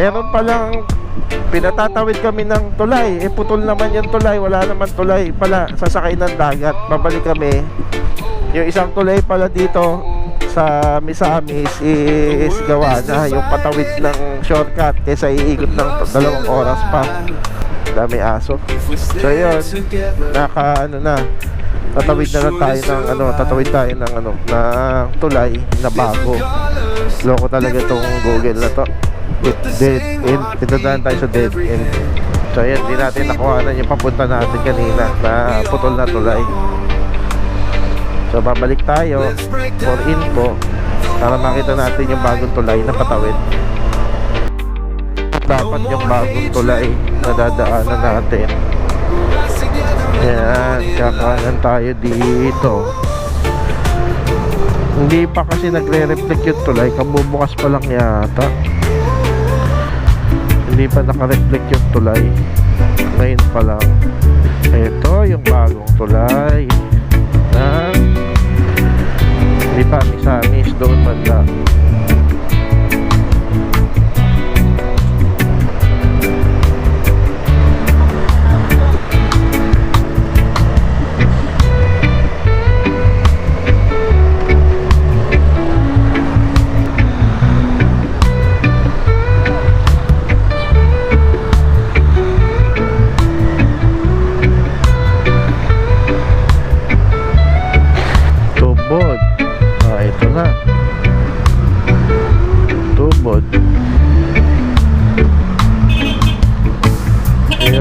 Meron palang pinatatawid kami ng tulay. Eh putol naman yung tulay, wala naman tulay pala sasakay ng dagat. Babalik kami. Yung isang tulay pala dito sa Misamis is gawa na yung patawid ng shortcut kaysa iikot ng dalawang oras pa. Dami aso. So yun, naka ano na tatawid na lang tayo ng ano, tatawid tayo ng ano, ng tulay na bago. Loko talaga tong Google na to. Dead end. Pinadaan tayo sa dead end. So ayan, di natin nakuha yung papunta natin kanina na putol na tulay. So babalik tayo for info para makita natin yung bagong tulay na patawid. Dapat yung bagong tulay na dadaanan natin. Ayan, kakanan tayo dito. Hindi pa kasi nagre-reflect yung tulay, kabubukas pa lang yata. Hindi pa naka-reflect yung tulay. Ngayon pa lang. Ito yung bagong tulay. Na hindi pa misamis doon banda.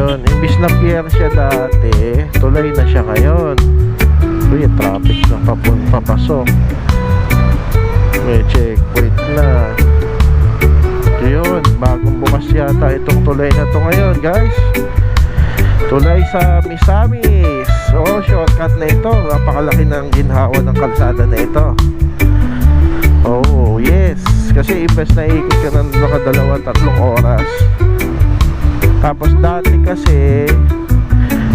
Ayun, imbis na pier siya dati, tulay na siya ngayon. Uy, traffic na papun papasok. May checkpoint na. Yun, bagong bukas yata itong tulay na to ngayon, guys. Tulay sa Misamis. So, shortcut na ito. Napakalaki ng ginhawa ng kalsada na ito. Oh, yes. Kasi imbes na ikot ka ng nakadalawa, tatlong oras. Tapos dati kasi,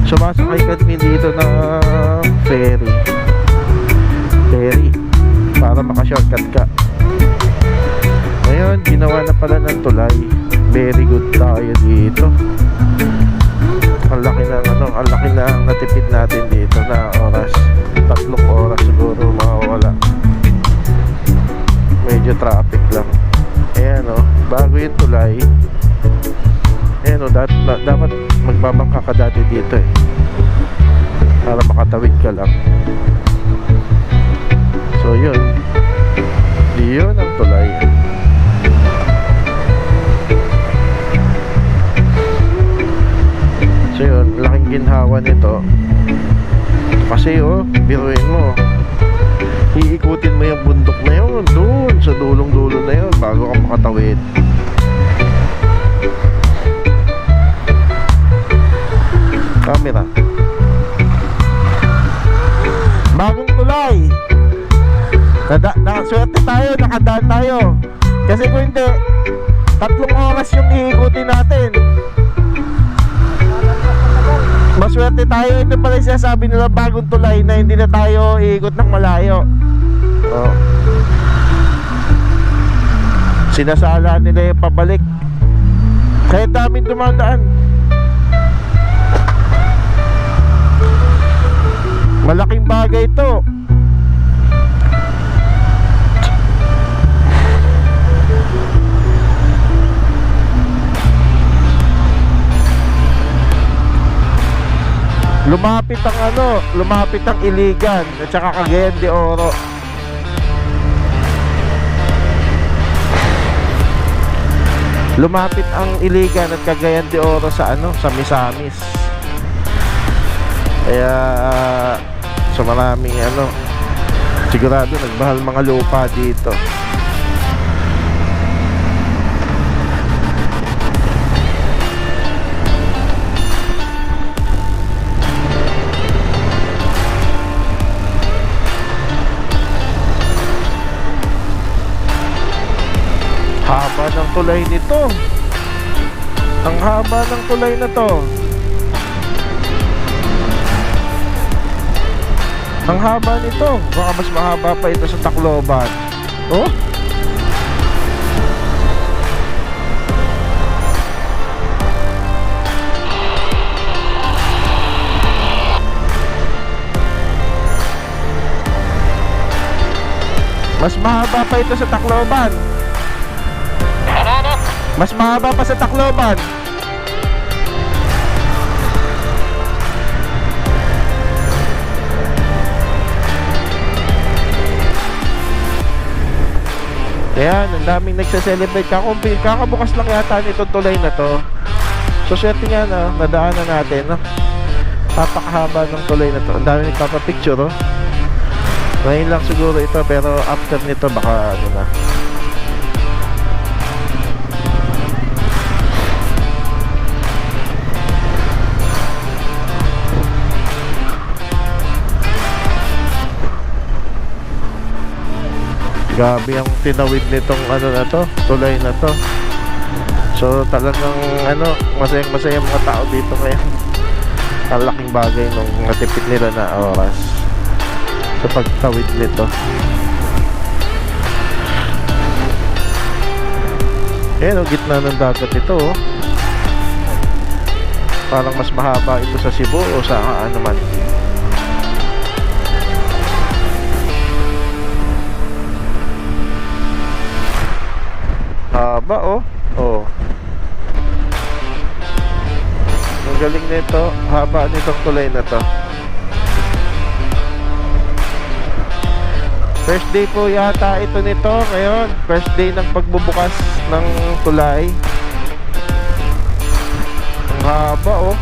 sumasakay kami dito ng ferry. Ferry. Para makashortcut ka. Ngayon, ginawa na pala ng tulay. Very good tayo dito ang laki ng ano, ang laki na natipid natin dito na oras. Tatlong oras siguro mawawala. Medyo traffic lang. Ayan o, bago yung tulay. Ayan o, dat, da- dapat magbabangka ka dati dito eh. Para makatawid ka lang. So yun. Yun ang tulay. So yun, laking ginhawa nito. Kasi oh, biruin mo. Iikutin mo yung bundok na yun, doon, sa dulong-dulo na yun, bago ka makatawid. Camera. Bagong tulay. Nada, nakaswerte tayo, nakadaan tayo. Kasi kung hindi, tatlong oras yung iikutin natin. Maswerte tayo. Ito pala yung sinasabi nila bagong tulay na hindi na tayo iikot ng malayo. Oh. Sinasala nila yung pabalik. Kaya daming dumadaan. Malaking bagay ito. Lumapit ang ano, lumapit ang Iligan at saka Cagayan de Oro. Lumapit ang Iligan at Cagayan de Oro sa ano, sa Misamis. Kaya sa maraming ano, sigurado nagmahal mga lupa dito. Haba ng tulay nito. Ang haba ng tulay na to. Ang haba nito. Baka mas mahaba pa ito sa Tacloban. Oh? Mas mahaba pa ito sa Tacloban. Mas mahaba pa sa Tacloban. Ayan, ang daming nagse-celebrate. Kakumpi, kakabukas lang yata nitong tulay na to. So, swerte nga na, natin, no? Papakahaba ng tulay na to. Ang daming nagpapapicture, oh. Ngayon lang siguro ito, pero after nito, baka ano na. Grabe ang tinawid nitong ano na to, tulay na to. So talagang ano, masayang masaya mga tao dito ngayon. Ang laking bagay nung natipid nila na oras sa pagtawid nito. Ayan, oh, gitna ng dagat ito oh. Parang mas mahaba ito sa Cebu o sa ano man. Haba oh. Oh. Ang galing nito, haba nitong tulay na to. First day po yata ito nito ngayon. First day ng pagbubukas ng tulay. Ang haba oh.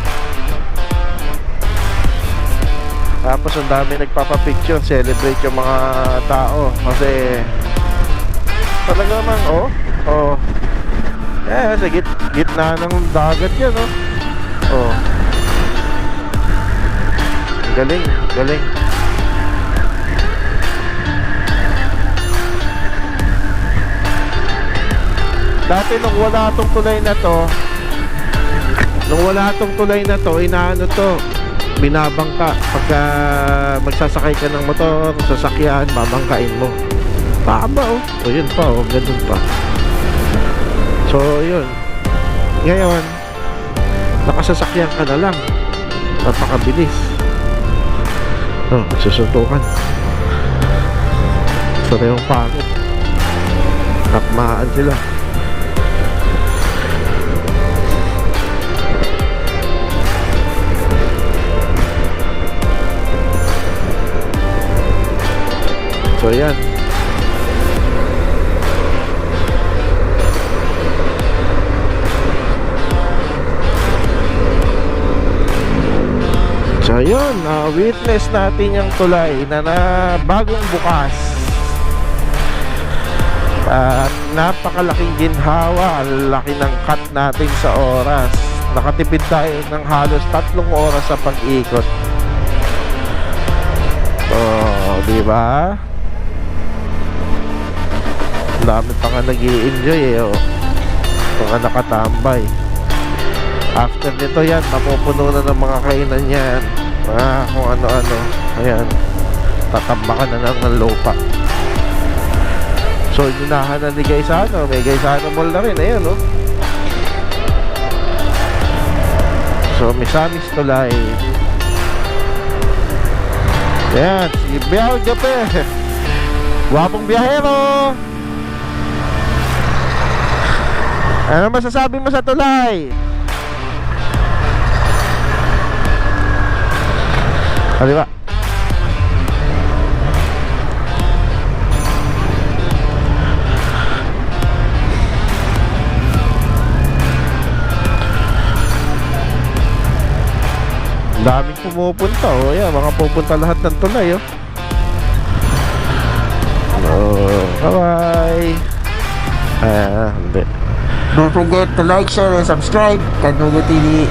Tapos ang dami nagpapapicture, celebrate yung mga tao kasi talaga naman oh. Oh. Eh, sa git gitna ng dagat yan oh. Oh. Galing, galing. Dati nung wala tong tulay na to, nung wala tong tulay na to, inaano to, binabangka. Pagka magsasakay ka ng motor, sasakyan, babangkain mo. Tama oh. O yun pa oh, ganun pa. So yun. Ngayon, nakasasakyan ka na lang. Napakabilis. Oh, magsusuntukan. Sana yung pangit. Nakmahaan sila. So yan. So yun, uh, witness natin yung tulay na, na bagong bukas. At napakalaking ginhawa, laki ng cut natin sa oras. Nakatipid tayo ng halos tatlong oras sa pag-ikot. Oh, di ba? Dami pa nga nag enjoy eh, oh. Mga nakatambay. After nito yan, mapupuno na ng mga kainan yan. Ah, kung ano-ano. Ayan. Tatambakan na lang ng lupa. So, inunahan na ni Gaisano. May Gaisano Mall na rin. Ayan, oh. So, Misamis Tulay. Ayan, si Biyaw Gape. Gwapong biyahero. Ano masasabi mo sa tulay? Kaliwa. Daming pumupunta oh. Yan, mga pupunta lahat ng tulay oh. Oh, bye-bye. Ah, hindi. Don't forget to like, share, and subscribe. Kanugo TV.